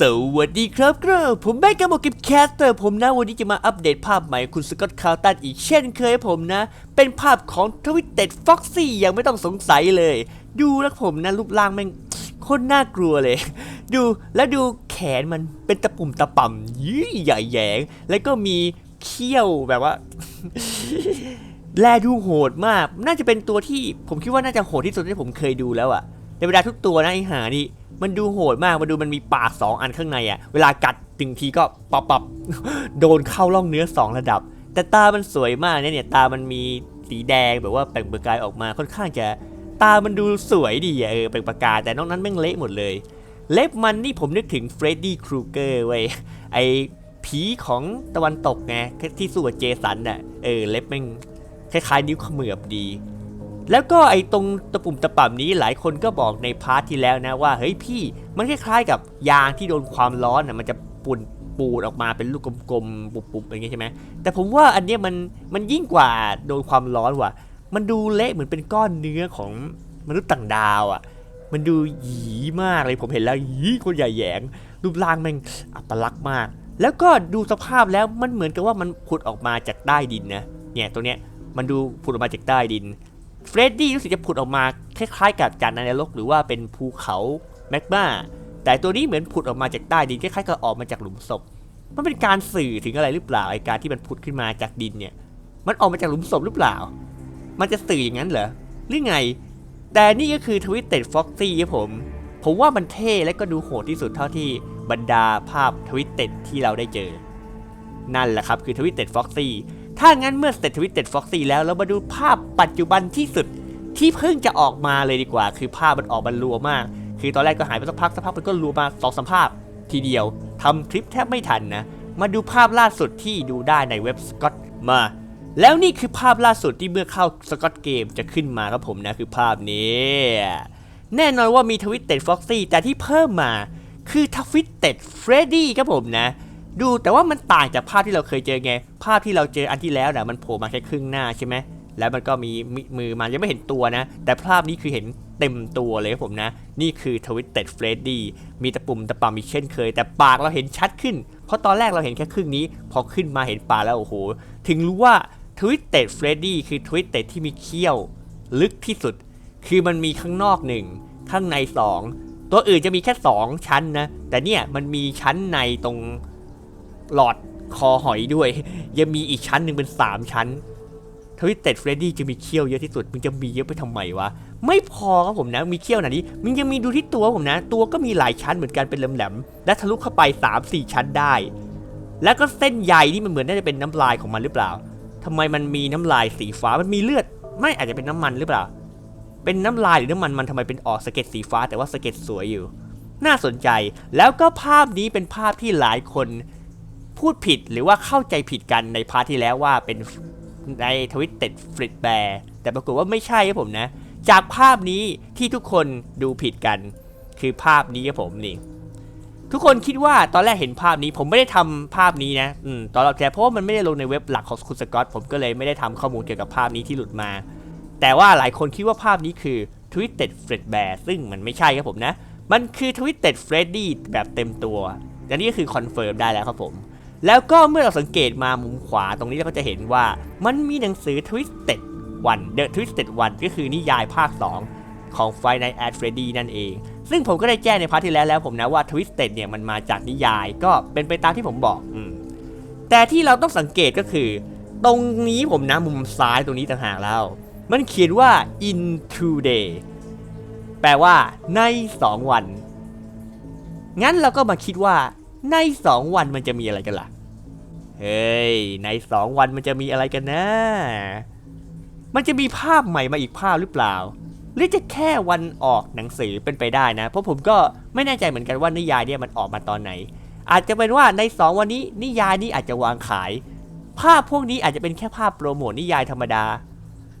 สวัสดีครับครับผมแบงค์กับบอกกับแคสเตอร์ผมนะ วันนี้จะมาอัปเดตภาพใหม่คุณสกอตคาวตันอีกเช่นเคยผมนะ เป็นภาพของทวิตเต็ดฟ็อกซี่ยังไม่ต้องสงสัยเลย ดูแล้วผมนะรูปร่างแม่งโคตรน่ากลัวเลย ดูแล้วดูแขนมันเป็นตะปุ่มตะป่ำยี่ใหญ่แยง แล้วก็มีเขี้ยวแบบว่า แลดูโหดมาก น่าจะเป็นตัวที่ผมคิดว่าน่าจะโหดที่สุดที่ผมเคยดูแล้วอะในเวลาทุกตัวนะไอหานี่ มันดูโหดมากมันดูมันมีปากสองอันข้างในอะเวลากัดถึงทีก็ปับปับโดนเข้าร่องเนื้อสองระดับ แต่ตามันสวยมากเนี่ยเนี่ยตามันมีสีแดงแบบว่าแปลงประกายออกมาค่อนข้างจะตามันดูสวยดีอะเออแปลงประกายแต่นอกนั้นแม่งเละหมดเลย เล็บมันนี่ผมนึกถึงเฟรดดี้ครูเกอร์เว้ยไอผีของตะวันตกไงที่สู้กับเจสันน่ะเออเล็บแม่งคล้ายๆนิ้วเขมือบดี แล้วก็ไอ้ตรงตะปุ่มตะป่ำนี้หลายคนก็บอกในพาร์ทที่แล้วนะว่าเฮ้ยพี่มันคล้ายๆกับยางที่โดนความร้อนนะมันจะปูนปูดออกมาเป็นลูกกลมๆปุบๆอย่างเงี้ยใช่ไหมแต่ผมว่าอันเนี้ยมันมันยิ่งกว่าโดนความร้อนว่ะ มันดูเละเหมือนเป็นก้อนเนื้อของมนุษย์ต่างดาวอะ มันดูหยีมากเลยผมเห็นแล้วหยีคนใหญ่แยงรูปร่างแม่งอัปลักษณ์มาก แล้วก็ดูสภาพแล้วมันเหมือนกับว่ามันผุดออกมาจากใต้ดินนะเนี่ยตัวเนี้ยมันดูผุดออกมาจากใต้ดิน เฟรดดี้รู้สึกจะผุดออกมาคล้ายๆกับจานนรกหรือว่าเป็นภูเขาแมกมาแต่ตัวนี้เหมือนผุดออกมาจากใต้ดินคล้ายๆกับออกมาจากหลุมศพ มันเป็นการสื่อถึงอะไรหรือเปล่าไอการที่มันผุดขึ้นมาจากดินเนี่ย มันออกมาจากหลุมศพหรือเปล่า มันจะสื่ออย่างนั้นเหรอหรือไง แต่นี่ก็คือทวิตเต็ดฟ็อกซี่ครับผม ผมว่ามันเท่และก็ดูโหดที่สุดเท่าที่บรรดาภาพทวิตเต็ดที่เราได้เจอ นั่นแหละครับคือทวิตเต็ดฟ็อกซี่ ถ้างั้นเมื่อเสร็จทวิตเต็ดฟ็อกซี่แล้วเรามาดูภาพปัจจุบันที่สุดที่เพิ่งจะออกมาเลยดีกว่า คือภาพมันออกมารัวมาก คือตอนแรกก็หายไปสักพักสักพักมันก็รัวมาสองสามภาพ ทีเดียวทำคลิปแทบไม่ทันนะ มาดูภาพล่าสุดที่ดูได้ในเว็บสกอตมา แล้วนี่คือภาพล่าสุดที่เมื่อเข้าสกอตเกมจะขึ้นมาครับผมนะคือภาพนี้ แน่นอนว่ามีทวิตเต็ดฟ็อกซี่แต่ที่เพิ่มมาคือทวิตเต็ดเฟรดดี้ครับผมนะ ดูแต่ว่ามันต่างจากภาพที่เราเคยเจอไง ภาพที่เราเจออันที่แล้วนะมันโผล่มาแค่ครึ่งหน้าใช่ไหมแล้วมันก็มีมือมันยังไม่เห็นตัวนะ แต่ภาพนี้คือเห็นเต็มตัวเลยครับผมนะ นี่คือทวิตเต็ดเฟรดดี้มีตะปุ่มตะป่ำอีเช่นเคย แต่ปากเราเห็นชัดขึ้น เพราะตอนแรกเราเห็นแค่ครึ่งนี้ พอขึ้นมาเห็นปากแล้วโอ้โห ถึงรู้ว่าทวิตเต็ดเฟรดดี้คือทวิตเต็ดที่มีเขี้ยว ลึกที่สุด คือมันมีข้างนอกหนึ่งข้างในสองตัวอื่นจะมีแค่สองชั้นนะ แต่เนี่ยมันมีชั้นในตรง หลอดคอหอยด้วย ยังมีอีกชั้นหนึ่งเป็น 3 ชั้นทวิตเต็ดเฟรดดี้จะมีเขี้ยวเยอะที่สุดมึงจะมีเยอะไปทำไมวะ ไม่พอครับผมนะ มีเขี้ยวหนานี้มึงยังมีดูที่ตัวผมนะ ตัวก็มีหลายชั้นเหมือนกันเป็นแหลมๆและทะลุเข้าไป 3-4 ชั้นได้ แล้วก็เส้นใยที่มันเหมือนน่าจะเป็นน้ำลายของมันหรือเปล่าทำไมมันมีน้ำลายสีฟ้ามันมีเลือด ไม่อาจจะเป็นน้ำมันหรือเปล่า เป็นน้ำลายหรือน้ำมันมันทำไมเป็นออกสเก็ดสีฟ้า แต่ว่าสเก็ดสวยอยู่ น่าสนใจแล้วก็ภาพนี้เป็นภาพที่หลายคน พูดผิดหรือว่าเข้าใจผิดกันในพาร์ทที่แล้วว่าเป็นในทวิตเต็ดฟริตแบร์แต่ปรากฏว่าไม่ใช่ครับผมนะ จากภาพนี้ที่ทุกคนดูผิดกัน คือภาพนี้ครับผมนี่ทุกคนคิดว่าตอนแรกเห็นภาพนี้ผมไม่ได้ทำภาพนี้นะอตอนเราแต่เพราะว่ามันไม่ได้ลงในเว็บหลักของคุณสกอตผมก็เลยไม่ได้ทำข้อมูลเกี่ยวกับภาพนี้ที่หลุดมา แต่ว่าหลายคนคิดว่าภาพนี้คือ Twisted Fred Bear ซึ่งมันไม่ใช่ครับผมนะ มันคือ Twisted Freddy แบบเต็มตัวอันนี้ก็คือคอนเฟิร์มได้แล้วครับผม แล้วก็เมื่อเราสังเกตมามุมขวาตรงนี้เราก็จะเห็นว่ามันมีหนังสือ Twisted One The Twisted One ก็คือนิยายภาค 2 ของ Five Nights at Freddy นั่นเอง ซึ่งผมก็ได้แจ้งในพาร์ทที่แล้วแล้วผมนะว่า Twisted เนี่ยมันมาจากนิยายก็เป็นไปตามที่ผมบอกอแต่ที่เราต้องสังเกตก็คือ ตรงนี้ผมนะมุมซ้ายตรงนี้ต่างหากแล้ว มันเขียนว่า in two day แปลว่าใน 2 วัน งั้นเราก็มาคิดว่าใน 2 วันมันจะมีอะไรกันล่ะ เฮ้ย ใน2วันมันจะมีอะไรกันนะ มันจะมีภาพใหม่มาอีกภาพหรือเปล่า หรือจะแค่วันออกหนังสือเป็นไปได้นะ เพราะผมก็ไม่แน่ใจเหมือนกันว่านิยายเนี่ยมันออกมาตอนไหน อาจจะเป็นว่าใน2วันนี้นิยายนี้อาจจะวางขาย ภาพพวกนี้อาจจะเป็นแค่ภาพโปรโมทนิยายธรรมดา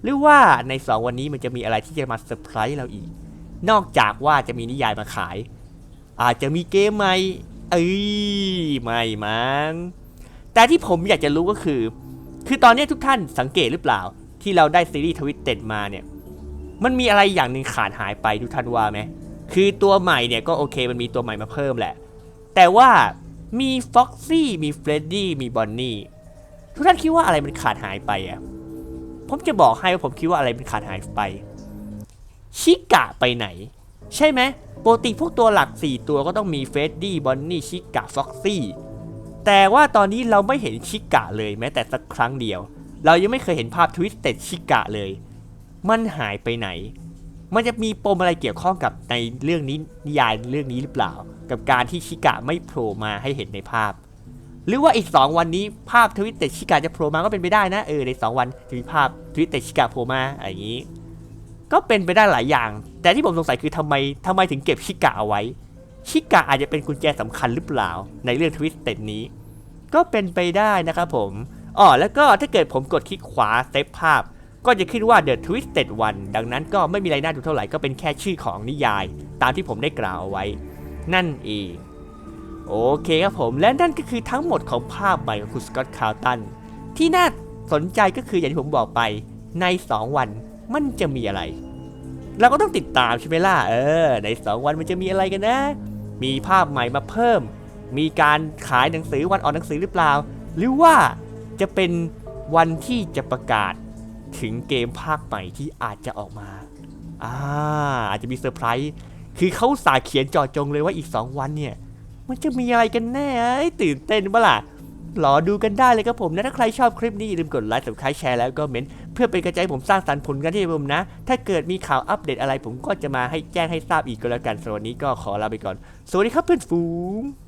หรือว่าใน2วันนี้มันจะมีอะไรที่จะมาเซอร์ไพรส์เราอีก นอกจากว่าจะมีนิยายมาขาย อาจจะมีเกมใหม่ เอ้ย ไม่มั้ง แต่ที่ผมอยากจะรู้ก็คือ คือตอนนี้ทุกท่านสังเกตหรือเปล่า ที่เราได้ซีรีส์ทวิตเต็ดมาเนี่ย มันมีอะไรอย่างหนึ่งขาดหายไปทุกท่านว่าไหมคือตัวใหม่เนี่ยก็โอเคมันมีตัวใหม่มาเพิ่มแหละ แต่ว่ามีฟ็อกซี่มีเฟรดดี้มีบอนนี่ทุกท่านคิดว่าอะไรมันขาดหายไปอะผมจะบอกให้ว่าผมคิดว่าอะไรมันขาดหายไป ชิกะไปไหน ใช่ไหมปกติพวกตัวหลัก 4 ตัวก็ต้องมีเฟรดดี้บอนนี่ชิกะฟ็อกซี่ แต่ว่าตอนนี้เราไม่เห็นชิกะเลยแม้แต่สักครั้งเดียว เรายังไม่เคยเห็นภาพทวิสเต็ดชิกะเลย มันหายไปไหน มันจะมีปมอะไรเกี่ยวข้องกับในเรื่องนี้นิยายเรื่องนี้หรือเปล่า กับการที่ชิกะไม่โผล่มาให้เห็นในภาพ หรือว่าอีก 2 วันนี้ภาพทวิตเต็ดชิกะจะโผล่มาก็เป็นไปได้นะเออใน 2 วันจะมีภาพทวิตเต็ดชิกะโผล่มาอะไรอย่างนี้ ก็เป็นไปได้หลายอย่าง แต่ที่ผมสงสัยคือทำไมทำไมถึงเก็บชิกะเอาไว้ ชิกะอาจจะเป็นกุญแจสำคัญหรือเปล่าในเรื่องทวิตเต็ดนี้ ก็เป็นไปได้นะครับผมอ๋อแล้วก็ถ้าเกิดผมกดคลิกขวาเซฟภาพ ก็จะขึ้นว่า The Twisted One ดังนั้นก็ไม่มีอะไรน่าดูเท่าไหร่ก็เป็นแค่ชื่อของนิยาย ตามที่ผมได้กล่าวเอาไว้ นั่นเองโอเคครับผมและนั่นก็คือทั้งหมดของภาพใหม่ของคุณสกอตคาวตันที่น่าสนใจก็คืออย่างที่ผมบอกไปใน 2 วันมันจะมีอะไร เราก็ต้องติดตามใช่ไหมล่ะเออ ใน 2 วันมันจะมีอะไรกันนะ มีภาพใหม่มาเพิ่ม มีการขายหนังสือวันออกหนังสือหรือเปล่า หรือว่าจะเป็นวันที่จะประกาศถึงเกมภาคใหม่ที่อาจจะออกมาอ่าอาจจะมีเซอร์ไพรส์คือเขาสาเขียนจอจงเลยว่าอีก 2 วันเนี่ย มันจะมีอะไรกันแน่ตื่นเต้นปะล่ะ รอดูกันได้เลยครับผมนะถ้าใครชอบคลิปนี้อย่าลืมกดไลค์ subscribe แชร์แล้วก็เมนเพื่อเป็นกระจายผมสร้างสรรค์ผลงานที่ผมนะ ถ้าเกิดมีข่าวอัปเดตอะไรผมก็จะมาให้แจ้งให้ทราบอีกก็แล้วกันสำหรับวันนี้ก็ขอลาไปก่อน สวัสดีครับเพื่อนฝูง